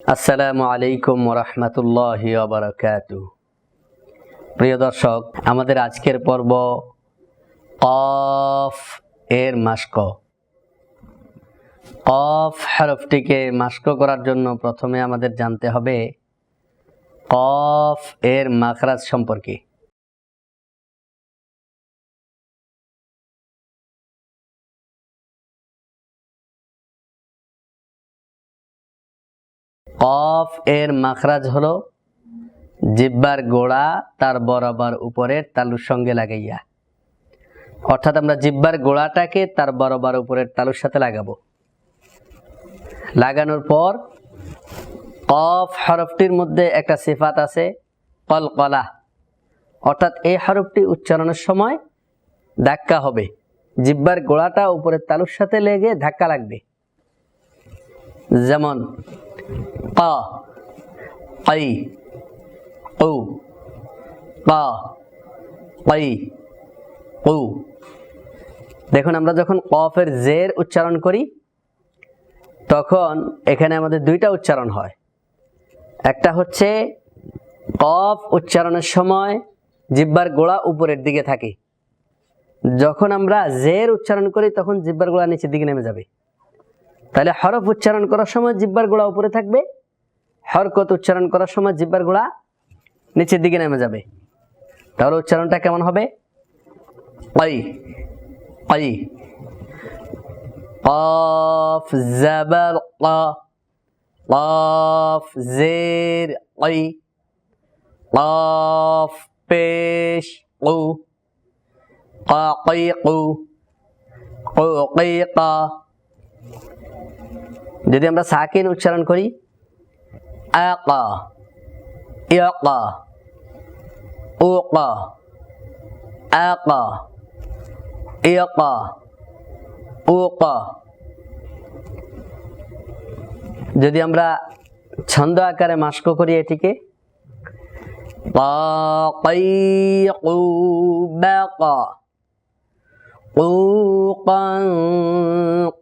আসসালামু আলাইকুম রহমতুল্লাহ বারকাত প্রিয় দর্শক, আমাদের আজকের পর্ব কফ এর মাস্ক। কফ হরফটিকে মাস্ক করার জন্য প্রথমে আমাদের জানতে হবে কফ এর মাকরাজ সম্পর্কে। কফ এর মাখরাজ হলো জিব্বার গোড়া তার বরাবর উপরের তালুর সঙ্গে লাগাইয়া। অর্থাৎ আমরা জিব্বার গোড়াটাকে তার বরাবর উপরের তালুর সাথে লাগাবো। লাগানোর পর কফ হরফটির মধ্যে একটা সিফাত আছে, কলকলা। অর্থাৎ এই হরফটি উচ্চারণের সময় ধাক্কা হবে। জিব্বার গোড়াটা উপরের তালুর সাথে লেগে ধাক্কা লাগবে। যেমন ক কই কু ক কই কু দেখুন, আমরা যখন কফের জের উচ্চারণ করি, তখন এখানে আমাদের দুইটা উচ্চারণ হয়। একটা হচ্ছে, কফ উচ্চারণের সময় জিব্বার গোড়া উপরের দিকে থাকে। যখন আমরা জের উচ্চারণ করি, তখন জিব্বার গোড়া নিচের দিকে নেমে যাবে। তাহলে হরফ উচ্চারণ করার সময় জিব্বার গোড়া উপরে থাকবে হরকত উচ্চারণ করার সময় জিব্বার গোড়া নিচের দিকে নেমে যাবে তাহলে উচ্চারণটা কেমন হবে ওই ওই قاف زبر قا قاف زير قي قاف পেশ قو قا قي قو قو قي قا যদি আমরা সাকিন উচ্চারণ করি যদি আমরা ছন্দ আকারে মাস্ক করি এটিকে বাকা قوقا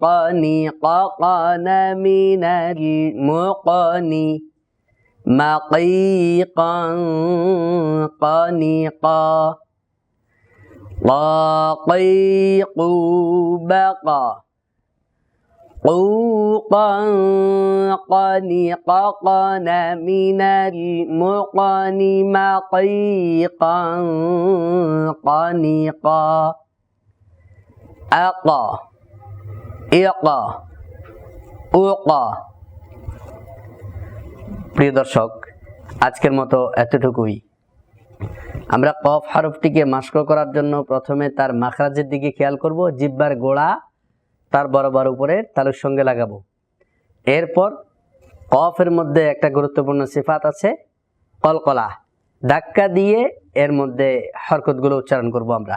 قنققن من المقن مقيقا قنقا قاقيق بقى قوقا قنققن من المقن مقيقا قنقا আকা ইকা উকা প্রিয় দর্শক, আজকের মতো এতটুকুই। আমরা কফ হরফটিকে মাস্ক করার জন্য প্রথমে তার মাখরাজের দিকে খেয়াল করব, জিব্বার গোড়া তার বরাবর উপরে তালুর সঙ্গে লাগাবো। এরপর কফের মধ্যে একটা গুরুত্বপূর্ণ সিফাত আছে, কলকলা। ধাক্কা দিয়ে এর মধ্যে হরকতগুলো উচ্চারণ করব আমরা।